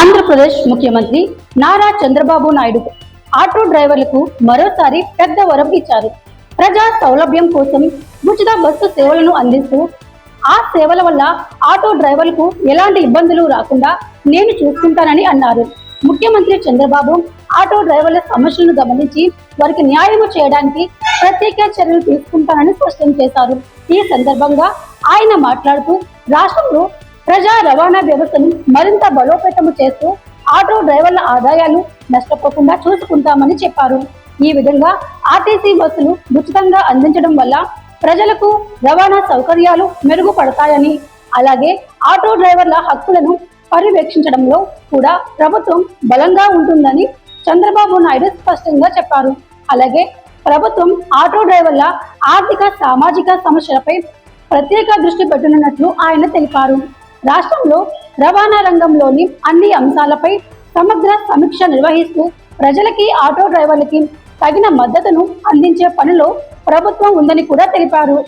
ఆంధ్రప్రదేశ్ ముఖ్యమంత్రి నారా చంద్రబాబు నాయుడు ఆటో డ్రైవర్లకు మరోసారి పెద్ద వరం ఇచ్చారు. ప్రజా సౌలభ్యం కోసం ఉచిత బస్సు సేవలను అందిస్తూ ఆ సేవల వల్ల ఆటో డ్రైవర్లకు ఎలాంటి ఇబ్బందులు రాకుండా నేను చూసుకుంటానని అన్నారు. ముఖ్యమంత్రి చంద్రబాబు ఆటో డ్రైవర్ల సమస్యలను గమనించి వారికి న్యాయం చేయడానికి ప్రత్యేక చర్యలు తీసుకుంటానని స్పష్టం చేశారు. ఈ సందర్భంగా ఆయన మాట్లాడుతూ రాష్ట్రంలో ప్రజా రవాణా వ్యవస్థను మరింత బలోపేతము చేస్తూ ఆటో డ్రైవర్ల ఆదాయాలు నష్టపోకుండా చూసుకుంటామని చెప్పారు. ఈ విధంగా ఆర్టీసీ బస్సులు ఉచితంగా అందించడం వల్ల ప్రజలకు రవాణా సౌకర్యాలు మెరుగుపడతాయని అలాగే ఆటో డ్రైవర్ల హక్కులను పర్యవేక్షించడంలో కూడా ప్రభుత్వం బలంగా ఉంటుందని చంద్రబాబు నాయుడు స్పష్టంగా చెప్పారు. అలాగే ప్రభుత్వం ఆటో డ్రైవర్ల ఆర్థిక సామాజిక సమస్యలపై ప్రత్యేక దృష్టి పెట్టనున్నట్లు ఆయన తెలిపారు. రాష్ట్రంలో రవాణా రంగంలోని అన్ని అంశాలపై సమగ్ర సమీక్ష నిర్వహిస్తూ ప్రజలకి ఆటో డ్రైవర్లకి తగిన మద్దతును అందించే పనిలో ప్రభుత్వం ఉందని కూడా తెలిపారు.